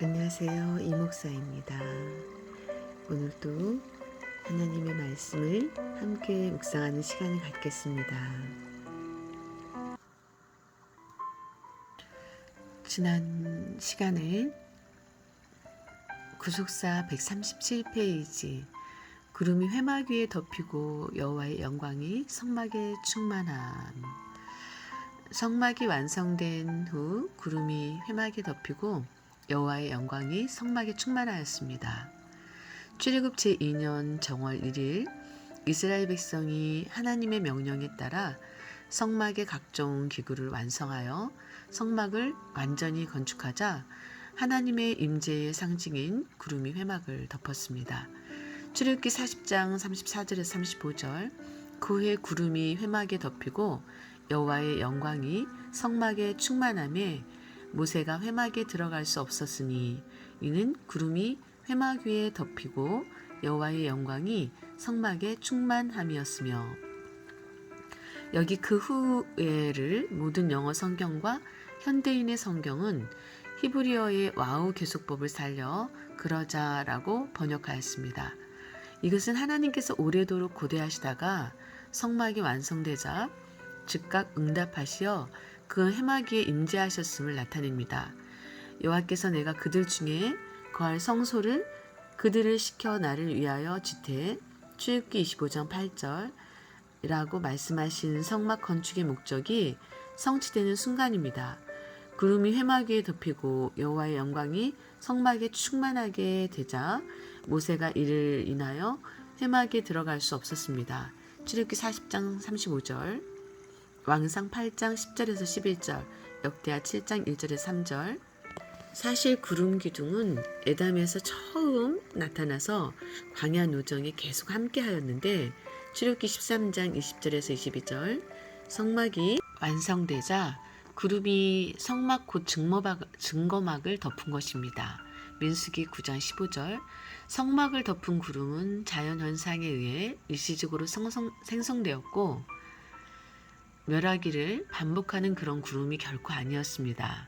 안녕하세요. 이목사입니다. 오늘도 하나님의 말씀을 함께 묵상하는 시간을 갖겠습니다. 지난 시간에 구속사 137페이지 구름이 회막 위에 덮이고 여호와의 영광이 성막에 충만함 성막이 완성된 후 구름이 회막에 덮이고 여호와의 영광이 성막에 충만하였습니다. 출애굽 제2년 정월 1일 이스라엘 백성이 하나님의 명령에 따라 성막의 각종 기구를 완성하여 성막을 완전히 건축하자 하나님의 임재의 상징인 구름이 회막을 덮었습니다. 출애굽기 40장 34절에서 35절 그해 구름이 회막에 덮이고 여호와의 영광이 성막에 충만함에 모세가 회막에 들어갈 수 없었으니 이는 구름이 회막 위에 덮이고 여호와의 영광이 성막에 충만함이었으며 여기 그 후에를 모든 영어 성경과 현대인의 성경은 히브리어의 와우 계속법을 살려 그러자라고 번역하였습니다. 이것은 하나님께서 오래도록 고대하시다가 성막이 완성되자 즉각 응답하시어 그 해막 위에 임재하셨음을 나타냅니다. 여호와께서 내가 그들 중에 거할 성소를 그들을 시켜 나를 위하여 지태 출애굽기 25장 8절이라고 말씀하신 성막 건축의 목적이 성취되는 순간입니다. 구름이 위에 덮이고 여호와의 영광이 성막에 충만하게 되자 모세가 이를 인하여 회막에 들어갈 수 없었습니다. 출애굽기 40장 35절, 왕상 8장 10절에서 11절, 역대하 7장 1절에서 3절. 사실 구름 기둥은 에담에서 처음 나타나서 광야 노정에 계속 함께 하였는데 출애굽기 13장 20절에서 22절 성막이 완성되자 구름이 성막 곧 증거막, 증거막을 덮은 것입니다. 민수기 9장 15절 성막을 덮은 구름은 자연 현상에 의해 일시적으로 성성, 생성되었고 멸하기를 반복하는 그런 구름이 결코 아니었습니다.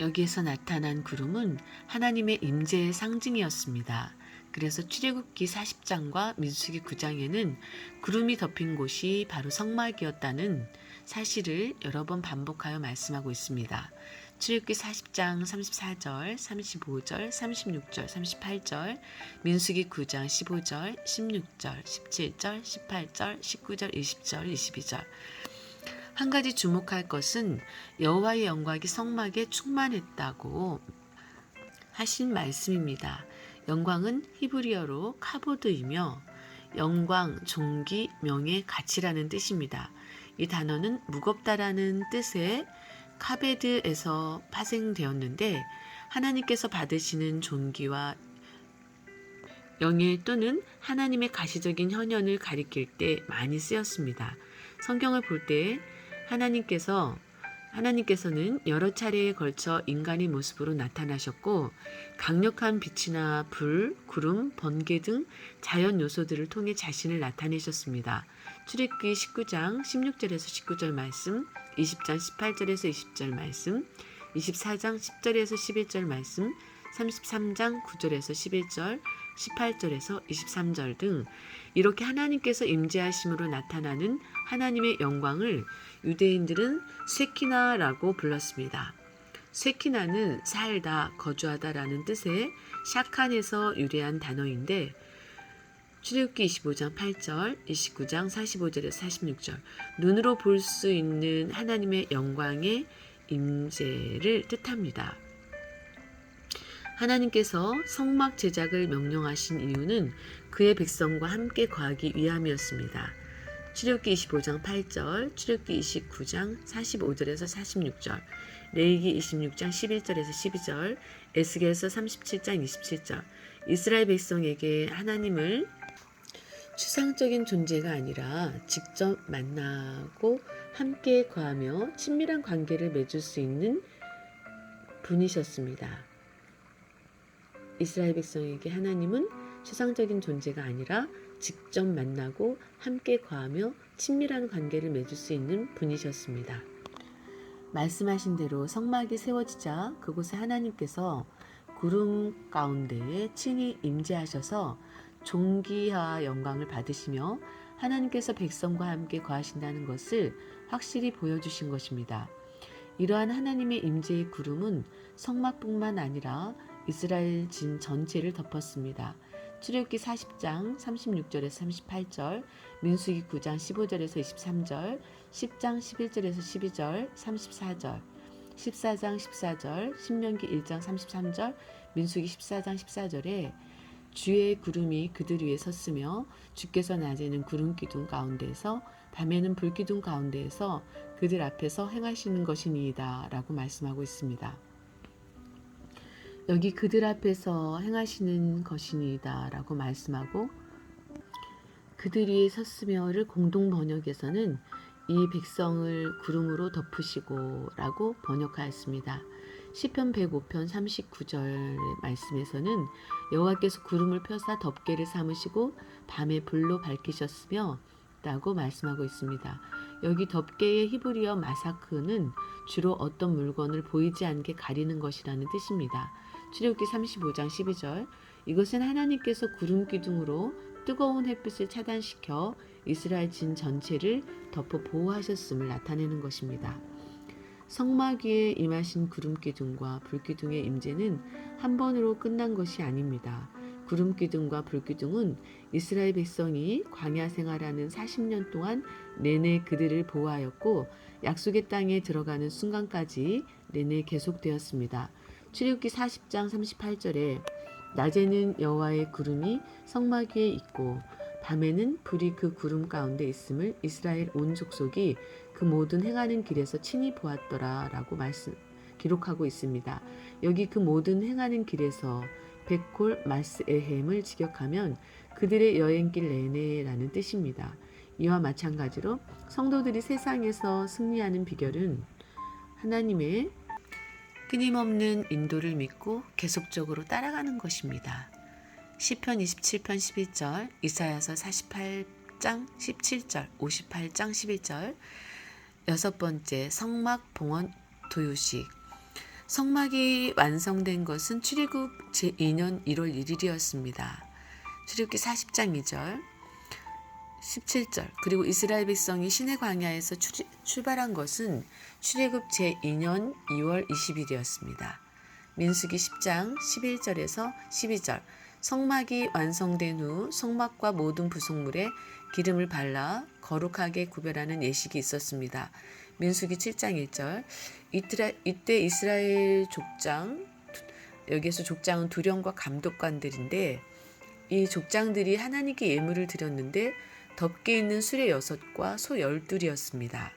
여기에서 나타난 구름은 하나님의 임재의 상징이었습니다. 그래서 출애굽기 40장과 민수기 9장에는 구름이 덮인 곳이 바로 성막이었다는 사실을 여러 번 반복하여 말씀하고 있습니다. 출애굽기 40장 34절, 35절, 36절, 38절, 민수기 9장 15절, 16절, 17절, 18절, 19절, 20절, 22절. 한 가지 주목할 것은 여호와의 영광이 성막에 충만했다고 하신 말씀입니다. 영광은 히브리어로 카보드이며 영광, 존귀, 명예, 가치라는 뜻입니다. 이 단어는 무겁다라는 뜻의 카베드에서 파생되었는데 하나님께서 받으시는 존귀와 영예 또는 하나님의 가시적인 현현을 가리킬 때 많이 쓰였습니다. 성경을 볼 때 하나님께서 하나님께서는 여러 차례에 걸쳐 인간의 모습으로 나타나셨고 강력한 빛이나 불, 구름, 번개 등 자연 요소들을 통해 자신을 나타내셨습니다. 출애굽기 19장 16절에서 19절 말씀, 20장 18절에서 20절 말씀, 24장 10절에서 11절 말씀, 33장 9절에서 11절, 18절에서 23절 등 이렇게 하나님께서 임재하심으로 나타나는 하나님의 영광을 유대인들은 쇠키나라고 불렀습니다. 쇠키나는 살다, 거주하다라는 뜻의 샤칸에서 유래한 단어인데 출애굽기 25장 8절, 29장 45절에서 46절 눈으로 볼 수 있는 하나님의 영광의 임재를 뜻합니다. 하나님께서 성막 제작을 명령하신 이유는 그의 백성과 함께 거하기 위함이었습니다. 출애굽기 25장 8절, 출애굽기 29장 45절에서 46절, 레이기 26장 11절에서 12절, 에스겔서 37장 27절. 이스라엘 백성에게 하나님을 추상적인 존재가 아니라 직접 만나고 함께 거하며 친밀한 관계를 맺을 수 있는 분이셨습니다. 이스라엘 백성에게 하나님은 추상적인 존재가 아니라 직접 만나고 함께 거하며 친밀한 관계를 맺을 수 있는 분이셨습니다. 말씀하신 대로 성막이 세워지자 그곳에 하나님께서 구름 가운데에 친히 임재하셔서 존귀와 영광을 받으시며 하나님께서 백성과 함께 거하신다는 것을 확실히 보여주신 것입니다. 이러한 하나님의 임재의 구름은 성막뿐만 아니라 이스라엘 진 전체를 덮었습니다. 출애굽기 40장 36절에서 38절, 민수기 9장 15절에서 23절, 10장 11절에서 12절, 34절, 14장 14절, 신명기 1장 33절, 민수기 14장 14절에 주의 구름이 그들 위에 섰으며 주께서 낮에는 구름 기둥 가운데에서 밤에는 불 기둥 가운데에서 그들 앞에서 행하시는 것이니이다라고 말씀하고 있습니다. 여기 그들 앞에서 행하시는 것이니이다 라고 말씀하고 그들 위에 섰으며를 공동 번역에서는 이 백성을 구름으로 덮으시고 라고 번역하였습니다. 시편 105편 39절 말씀에서는 여호와께서 구름을 펴사 덮개를 삼으시고 밤에 불로 밝히셨으며 라고 말씀하고 있습니다. 여기 덮개의 히브리어 마사크는 주로 어떤 물건을 보이지 않게 가리는 것이라는 뜻입니다. 출애굽기 35장 12절 이것은 하나님께서 구름 기둥으로 뜨거운 햇빛을 차단시켜 이스라엘 진 전체를 덮어 보호하셨음을 나타내는 것입니다. 성막 위에 임하신 구름 기둥과 불 기둥의 임재는 한 번으로 끝난 것이 아닙니다. 구름 기둥과 불 기둥은 이스라엘 백성이 광야 생활하는 40년 동안 내내 그들을 보호하였고 약속의 땅에 들어가는 순간까지 내내 계속되었습니다. 출애굽기 40장 38절에 낮에는 여호와의 구름이 성막 위에 있고 밤에는 불이 그 구름 가운데 있음을 이스라엘 온 족속이 그 모든 행하는 길에서 친히 보았더라라고 말씀 기록하고 있습니다. 여기 그 모든 행하는 길에서 백골 마스에헴을 직역하면 그들의 여행길 내내라는 뜻입니다. 이와 마찬가지로 성도들이 세상에서 승리하는 비결은 하나님의 끊임없는 인도를 믿고 계속적으로 따라가는 것입니다. 시편 27편 11절, 이사야서 48장 17절, 58장 11절. 여섯 번째 성막 봉헌 도유식. 성막이 완성된 것은 출애굽 제2년 1월 1일이었습니다. 출애굽기 40장 2절. 17절 그리고 이스라엘 백성이 시내 광야에서 출, 출발한 것은 출애굽 제2년 2월 20일이었습니다. 민수기 10장 11절에서 12절 성막이 완성된 후 성막과 모든 부속물에 기름을 발라 거룩하게 구별하는 예식이 있었습니다. 민수기 7장 1절 이때, 이때 이스라엘 족장 여기에서 족장은 두령과 감독관들인데 이 족장들이 하나님께 예물을 드렸는데 덮개 있는 수레 여섯과 소 열둘이었습니다.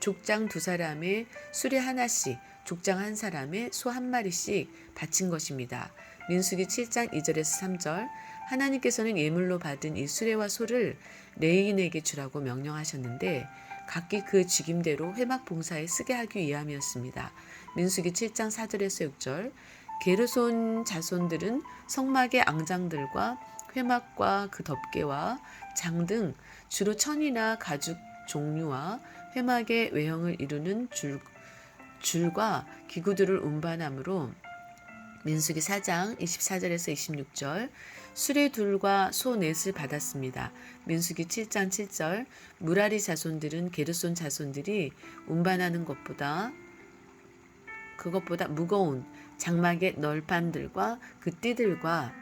족장 두 사람의 수레 하나씩, 족장 한 사람의 소 한 마리씩 바친 것입니다. 민수기 7장 2절에서 3절 하나님께서는 예물로 받은 이 수레와 소를 레인에게 주라고 명령하셨는데 각기 그 직임대로 회막 봉사에 쓰게 하기 위함이었습니다. 민수기 7장 4절에서 6절 게르손 자손들은 성막의 앙장들과 회막과 그 덮개와 장 등 주로 천이나 가죽 종류와 회막의 외형을 이루는 줄, 줄과 기구들을 운반함으로 민수기 4장 24절에서 26절 수레 둘과 소 넷을 받았습니다. 민수기 7장 7절 무라리 자손들은 게르손 자손들이 운반하는 것보다 그것보다 무거운 장막의 널판들과 그 띠들과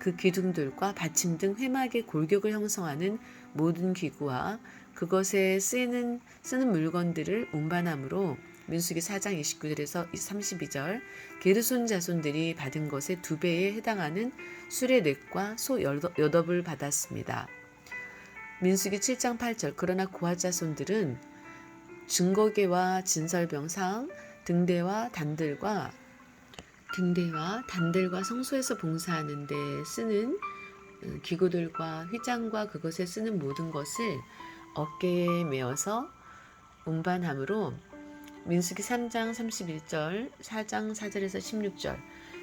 그 기둥들과 받침 등 회막의 골격을 형성하는 모든 기구와 그것에 쓰이는 쓰는 물건들을 운반함으로 민수기 4장 29절에서 32절 게르손 자손들이 받은 것의 두 배에 해당하는 수레 넷과 소 여덟을 받았습니다. 민수기 7장 8절 그러나 고아 자손들은 증거계와 진설병상 등대와 단들과 등대와 단들과 성소에서 봉사하는 데 쓰는 기구들과 휘장과 그것에 쓰는 모든 것을 어깨에 메어서 운반함으로 민수기 3장 31절, 4장 4절에서 16절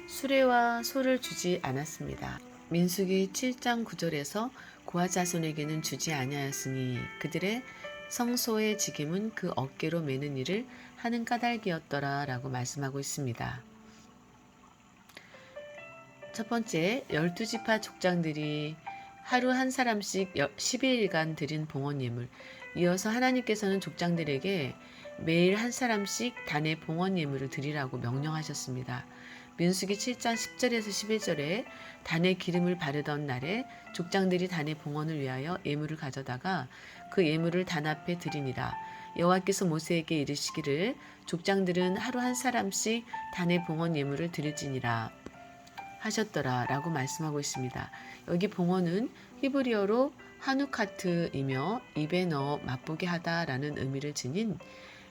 수레와 소를 주지 않았습니다. 민수기 7장 9절에서 고아 자손에게는 주지 아니하였으니 그들의 성소의 직임은 그 어깨로 매는 일을 하는 까닭이었더라라고 말씀하고 있습니다. 첫 번째, 열두 지파 족장들이 하루 한 사람씩 12일간 드린 봉헌 예물. 이어서 하나님께서는 족장들에게 매일 한 사람씩 단의 봉헌 예물을 드리라고 명령하셨습니다. 민수기 7장 10절에서 11절에 단의 기름을 바르던 날에 족장들이 단의 봉헌을 위하여 예물을 가져다가 그 예물을 단 앞에 드리니라. 여호와께서 모세에게 이르시기를 족장들은 하루 한 사람씩 단의 봉헌 예물을 드릴지니라 하셨더라 라고 말씀하고 있습니다. 여기 봉헌은 히브리어로 하누카트이며 입에 넣어 맛보게 하다 라는 의미를 지닌